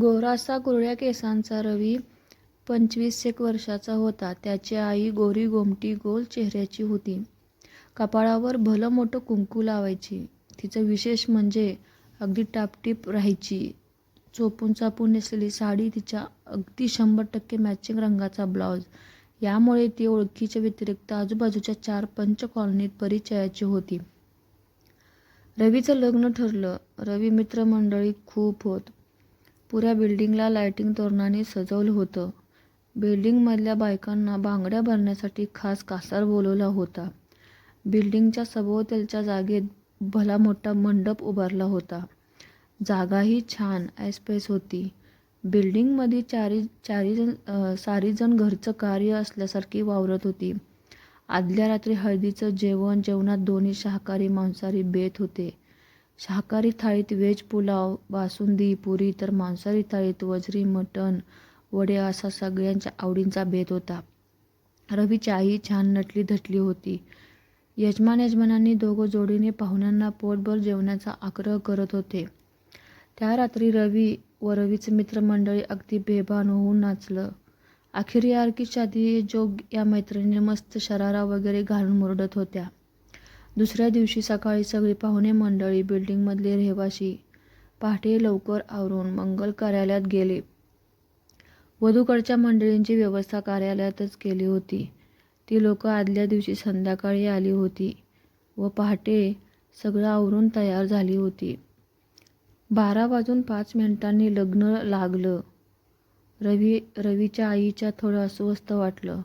गोरासा कुरळ्या केसांचा रवी पंचवीस एक वर्षाचा होता. त्याची आई गोरी गोमटी गोल चेहऱ्याची होती. कपाळावर भलं मोठं कुंकू लावायची. तिचं विशेष म्हणजे अगदी टापटीप राहायची. चोपून चापून नेसलेली साडी, तिच्या अगदी शंभर टक्के मॅचिंग रंगाचा ब्लाऊज यामुळे ती ओळखीच्या व्यतिरिक्त आजूबाजूच्या चार पंच कॉलनीत परिचयाची होती. रवीचं लग्न ठरलं. रवी मित्रमंडळी खूप होत. पुऱ्या बिल्डिंगला लायटिंग तोरणाने सजवलं होतं. बिल्डिंगमधल्या बायकांना बांगड्या भरण्यासाठी खास कासार बोलवला होता. बिल्डिंगच्या सभोवतालच्या जागेत भला मोठा मंडप उभारला होता. जागाही छान ऐसपैस होती. बिल्डिंगमध्ये चारी चारीजण सारीजण घरचं कार्य असल्यासारखी वावरत होती. आदल्या रात्री हळदीचं जेवण. जेवणात दोन्ही शाकाहारी मांसाहारी बेत होते. शाकाहारी थाळीत व्हेज पुलाव, बासुंदी, पुरी तर मांसाहारी थाळीत वजरी, मटण, वडे असा सगळ्यांच्या आवडींचा भेद होता. रवीची आई छान नटली धटली होती. यजमान यजमानांनी दोघं जोडीने पाहुण्यांना पोटभर जेवण्याचा आग्रह करत होते. त्या रात्री रवी व रवीचं मित्रमंडळी अगदी बेभान होऊन नाचलं. अखेर यार शादी जोग या मैत्रिणी मस्त शरारा वगैरे घालून मुरडत होत्या. दुसऱ्या दिवशी सकाळी सगळी पाहुणे मंडळी, बिल्डिंगमधले रहिवासी पहाटे लवकर आवरून मंगल कार्यालयात गेले. वधूकडच्या मंडळींची व्यवस्था कार्यालयातच केली होती. ती लोकं आदल्या दिवशी संध्याकाळी आली होती व पहाटे सगळं आवरून तयार झाली होती. बारा वाजून पाच मिनिटांनी लग्न लागलं. रवी रवीच्या आईच्या थोडं अस्वस्थ वाटलं.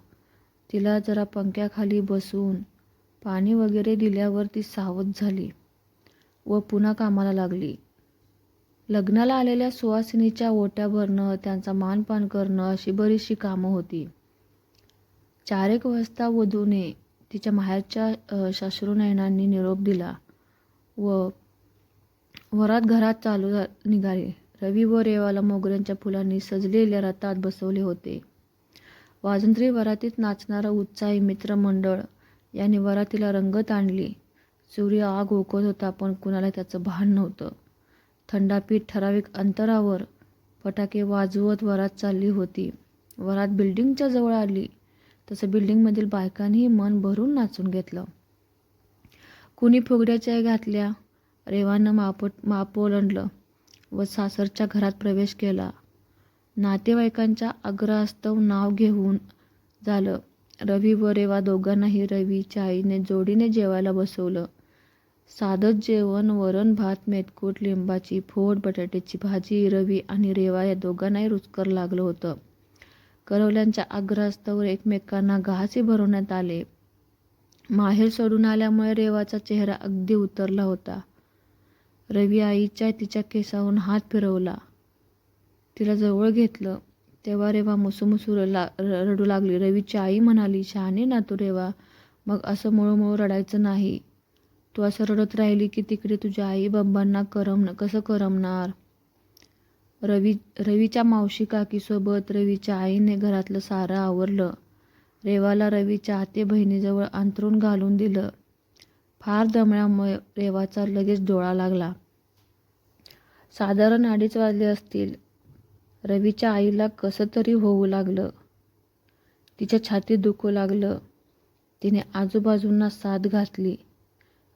तिला जरा पंख्याखाली बसून पाणी वगैरे दिल्यावर ती सावध झाली व पुन्हा कामाला लागली. लग्नाला आलेल्या सुवासिनीच्या ओट्या भरणं, त्यांचा मानपान करणं अशी बरीचशी कामं होती. चारेक वाजता वधूने तिच्या माहेरच्या साश्रूनयनांनी निरोप दिला व वरात घरात चालू निघाले रवी व रेवाला मोगऱ्याच्या फुलांनी सजलेल्या रथात बसवले होते. वाजंत्री वरातीत नाचणारं उत्साही मित्रमंडळ यांनी वरातीला रंगत आणली. सूर्य आग ओकत होता पण कुणाला त्याचं भान नव्हतं. थंडापीठ ठराविक अंतरावर फटाके वाजवत वरात चालली होती. वरात बिल्डिंगच्या जवळ आली तसं बिल्डिंगमधील बायकांनीही मन भरून नाचून घेतलं. कुणी फुगड्याच्या घातल्या. रेवानं माप ओलांडलं व सासरच्या घरात प्रवेश केला. नातेवाईकांच्या आग्रहास्तव नाव घेऊन झालं. रवी व रेवा दोघांनाही रवीच्या आईने जोडीने जेवायला बसवलं. साधंच जेवण. वरण भात, मेतकूट लिंबाची फोड, बटाट्याची भाजी. रवी आणि रेवा या दोघांनाही रुचकर लागलं होतं. करवल्यांच्या आग्रहास्तवर एकमेकांना घासही भरवण्यात आले. माहेर सोडून आल्यामुळे रेवाचा चेहरा अगदी उतरला होता. रवी आईच्या तिच्या केसावरून हात फिरवला. तिला जवळ घेतलं तेव्हा रेवा मुसूमुसू रडू लागली. रवीची आई म्हणाली, शहाणे ना तू रेवा. मग असं मळूमळू रडायचं नाही. तू असं रडत राहिली की तिकडे तुझ्या आई बाबांना कसं करमणार? रवी रवीच्या मावशी काकीसोबत रवीच्या आईने घरातलं सारं आवरलं. रेवाला रवीच्या आते बहिणीजवळ अंतरून घालून दिलं. फार दमळ्यामुळे रेवाचा लगेच डोळा लागला. साधारण अडीच वाजले असतील. रवीच्या आईला कसं तरी होऊ लागलं. तिच्या छातीत दुखू लागलं. तिने आजूबाजूंना साथ घातली.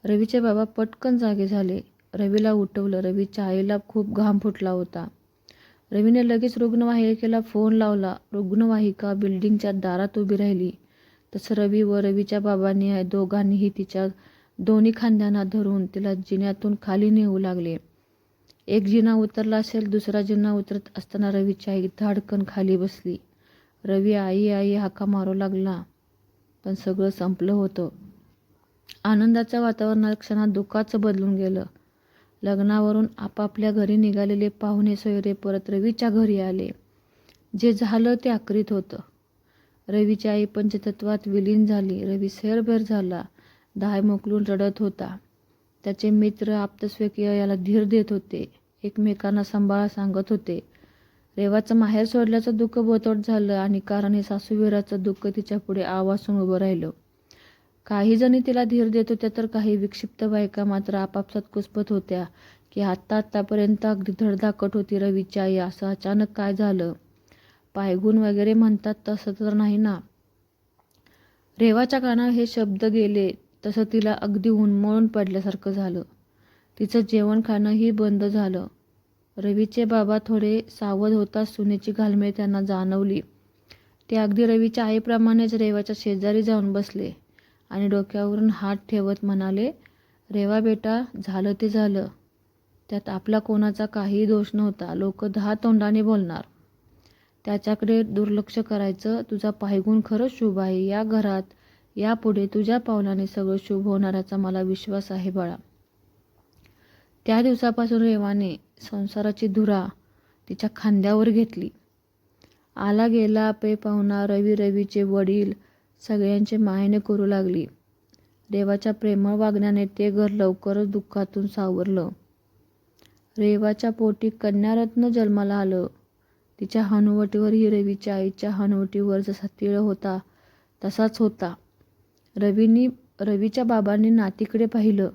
रवीचे बाबा पटकन जागे झाले. रवीला उठवलं. रवीच्या आईला खूप घाम फुटला होता. रवीने लगेच रुग्णवाहिकेला फोन लावला. रुग्णवाहिका बिल्डिंगच्या दारात उभी राहिली तसं रवी व रवीच्या बाबांनी दोघांनीही तिच्या दोन्ही खांद्यांना धरून तिला जिन्यातून खाली नेऊ लागले. एक जिना उतरला असेल, दुसरा जिना उतरत असताना रवीची आई धाडकन खाली बसली. रवी आई आई हाका मारू लागला पण सगळं संपलं होतं. आनंदाच्या वातावरणात क्षणात दुःखाचं बदलून गेलं. लग्नावरून आपापल्या घरी निघालेले पाहुणे सोयरे परत रवीच्या घरी आले. जे झालं ते आकरीत होतं. रवीची आई पंचतत्वात विलीन झाली. रवी सैरभैर झाला. दाय मोकलून रडत होता. त्याचे मित्र आप्तस्वकीय याला धीर देत होते. एकमेकांना सांभाळा सांगत होते. रेवाचं माहेर सोडल्याचं दुःख बोचट झालं आणि कारण हे सासूवीराचं दुःख तिच्या पुढे आवासून उभं राहिलं. काही जणी तिला धीर देत होत्या तर काही विक्षिप्त बायका मात्र आपापसात कुसपत होत्या की आत्ता आत्तापर्यंत अगदी धडधाकट होती रवीची आई असं अचानक काय झालं पायगुण वगैरे म्हणतात तसं तर नाही ना रेवाच्या कानावर हे शब्द गेले तसं तिला अगदी उन्मळून पडल्यासारखं झालं तिचं जेवण खाणंही बंद झालं. रवीचे बाबा थोडे सावध होताच सुनेची घालमेल त्यांना जाणवली. ते अगदी रवीच्या आईप्रमाणेच रेवाच्या शेजारी जाऊन बसले आणि डोक्यावरून हात ठेवत म्हणाले रेवा बेटा झालं ते झालं. त्यात आपला कोणाचा काहीही दोष नव्हता. लोक दहा तोंडाने बोलणार. त्याच्याकडे दुर्लक्ष करायचं तुझा पायगुण खरंच शुभ आहे. या घरात यापुढे तुझ्या पावलाने सगळं शुभ होणाऱ्याचा मला विश्वास आहे बाळा. त्या दिवसापासून रेवाने संसाराची धुरा तिच्या खांद्यावर घेतली. आला गेला पे पाहुणा रवी रवीचे वडील सगळ्यांचे मायने करू लागली. रेवाच्या प्रेमळ वागण्याने ते घर लवकरच दुःखातून सावरलं. रेवाच्या पोटी कन्यारत्न जन्माला आलं. तिच्या हनुवटीवरही रवीच्या आईच्या हनुवटीवर जसा तिळ होता तसाच होता. रवीनी रवीच्या बाबांनी नातीकडे पाहिलं.